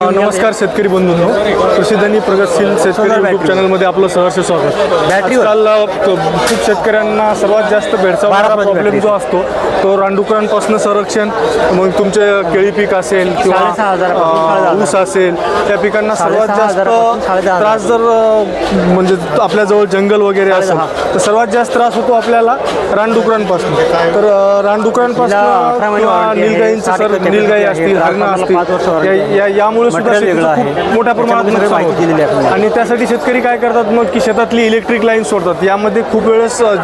नमस्कार शेतकरी बंधूंनो. प्रसिद्ध आणि प्रगतशील शेतकरी युट्यूब चॅनलमध्ये आपलं सहर्ष स्वागत. बॅटरीवर. आजकाल अ, क- खूप शेतकऱ्यांना सर्वात जास्त भेडचा बारा प्रॉब्लेम बॅटरी. जो असतो तो रानडुकरांपासून संरक्षण. मग तुमचे केळी पीक असेल किंवा ऊस असेल त्या पिकांना सर्वात जास्त त्रास जर म्हणजे आपल्याजवळ जंगल वगैरे असेल. तर सर्वात जास्त त्रास होतो आपल्याला रानडुकरांपासून. तर रानडुकरांपासून निलगाईंचं सर निलगाई असतील हरणं असतील warranty आहे. सुद्धा Material वेगळं शेतीचं खूप आहे. मोठ्या प्रमाणात नुकसान माहिती दिलेली आहे होतं. आणि त्यासाठी शेतकरी काय करतात मग की शेतातली इलेक्ट्रिक लाईन सोडतात यामध्ये खूप वेळेस अ,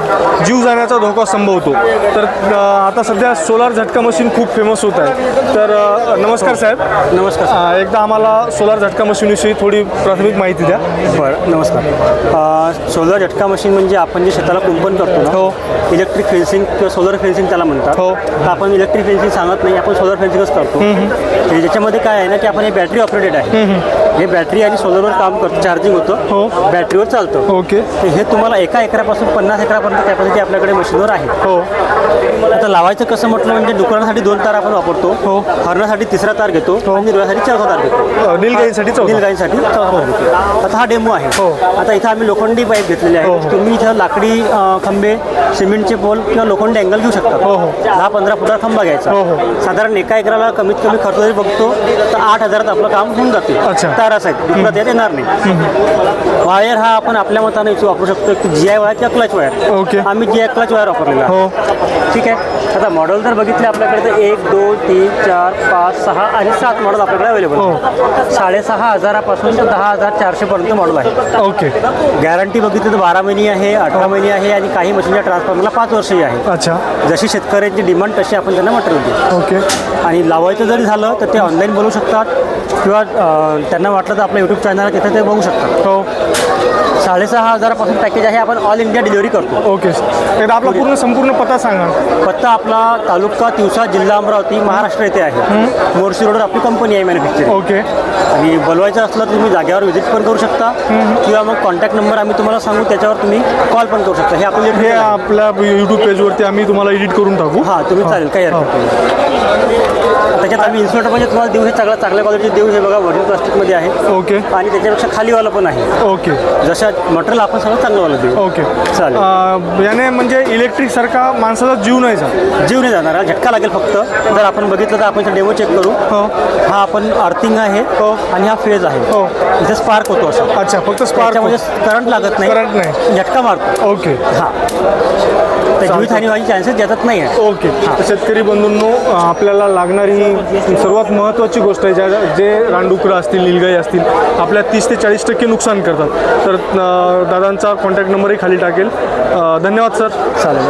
जीव जाण्याचा धोका संभवतो तर अ, आता सध्या सोलार झटका मशीन खूप फेमस होत आहे तर अ, नमस्कार साहेब नमस्कार अ, एकदा आम्हाला सोलार झटका मशीनविषयी थोडी प्राथमिक माहिती द्या बरं नमस्कार अ, सोलर झटका मशीन म्हणजे आपण जे शेताला कुंपण करतो ना हो. इलेक्ट्रिक फेन्सिंग किंवा सोलर फेन्सिंग त्याला म्हणतात हो. तर आपण इलेक्ट्रिक फेन्सिंग सांगत नाही आपण सोलर फेन्सिंगच करतो ज्याच्यामध्ये काय आहे ना की आपण हे बॅटरी ऑपरेटेड आहे. हे बॅटरी आणि सोलरवर काम करतो चार्जिंग हो. होतं बॅटरीवर चालतं ओके तर हे तुम्हाला एका एकरापासून पन्नास एकरापर्यंत कॅपॅसिटी आपल्याकडे मशीनवर आहे हो आता लावायचं कसं म्हटलं म्हणजे डुकरांसाठी दोन तार आपण वापरतो हो. हरणासाठी तिसरा तार घेतो आणि रुळासाठी चौथा तार घेतो निलगाईंसाठी. निलगाईंसाठी चौथा तार घेतो आता हा डेमो आहे हो. आता इथं आम्ही लोखंडी पाईप घेतलेले हो, हो. आहे तुम्ही इथं लाकडी अ, खंबे सिमेंटचे पोल किंवा लोखंडी अँगल घेऊ शकता हो, हो. दहा पंधरा फुटा खंबा घ्यायचा हो, हो. साधारण एका एकराला कमीत कमी खर्च जरी बघतो तर आठ हजारात आपलं काम होऊन जाते अच्छा. तारास आहेत. डुकरात यात येणार नाही. वायर हा आपण आपल्या मताने वापरू शकतो की जी आय वायर किंवा क्लच वायर. ओके. आम्ही जी आय क्लच वायर वापरलेला. हो. ठीक आहे? आता मॉडेल जर बघितले आपल्याकडे तर एक दोन तीन चार पाच सहा आणि सात मॉडेल आपल्याकडे अवेलेबल हो. साडेसहा हजारापासून ते दहा हजार चारशेपर्यंत मॉडेल आहे ओके. गॅरंटी बघितली तर बारा महिने आहे अठरा महिने आहे आणि काही मशीनच्या ट्रान्सफॉर्मरला पाच वर्षही आहे. अच्छा. जशी शेतकऱ्यांची डिमांड तशी आपण त्यांना मटेरियल देऊ. ओके. आणि लावायचं जरी झालं तर ते ऑनलाईन बोलू शकतात किंवा त्यांना वाटलं तर आपल्या यूट्यूब चॅनल तिथे ते बघू शकतात हो. साडेसहा हजारापासून पॅकेज आहे आपण ऑल इंडिया डिलिव्हरी करतो. ओके एकदा आपला पूर्ण संपूर्ण पत्ता सांगा. पत्ता आपला तालुका तिवसा जिल्हा अमरावती महाराष्ट्र येथे आहे. मोर्शी रोडवर आपली कंपनी आहे मॅन्युफॅक्चरिंग ओके. आणि बोलवायचं असलं तर तुम्ही जागेवर व्हिजिट पण करू शकता. किंवा मग कॉन्टॅक्ट नंबर आम्ही तुम्हाला सांगू त्याच्यावर तुम्ही कॉल पण करू शकता. हे आपले हे आपल्या यूट्यूब पेजवरती आम्ही तुम्हाला एडिट करून टाकू. हां तुम्ही चालेल काही हरकत नाही. त्याच्यात आम्ही इन्सुलेटर म्हणजे तुम्हाला देऊ हे चांगला चांगल्या क्वालिटीचे देऊ. हे बघा वरील प्लास्टिकमध्ये आहे. ओके. आणि त्याच्यापेक्षा खालीवाला पण आहे. ओके. जशा मटेरियल आपण सगळं चांगलंवालं देऊ. ओके. चालेल. अ, याने म्हणजे इलेक्ट्रिक सारखा माणसाचा जीव नाही जा जीव नाही जाणार हा झटका लागेल फक्त. जर आपण बघितलं तर आपण डेमो चेक करू. हो. हा आपण अर्थिंग आहे हो. आणि हा फेज आहे. हो. इथे स्पार्क होतो असं. अच्छा फक्त स्पार्क त्याच्यामध्ये करंट लागत नाही. Current नाही. झटका मारतो. ओके. हा. तर जीवितहानी व्हायची चान्सेस जातात नाही आहे ओके तर शेतकरी बंधूंनो आपल्याला लागणारी ही सर्वात महत्त्वाची गोष्ट आहे ज्या जे रानडुकरं असतील निलगाई असतील आपल्या तीस ते चाळीस टक्के नुकसान करतात. तर दादांचा कॉन्टॅक्ट नंबरही खाली टाकेल. धन्यवाद सर. चालेल.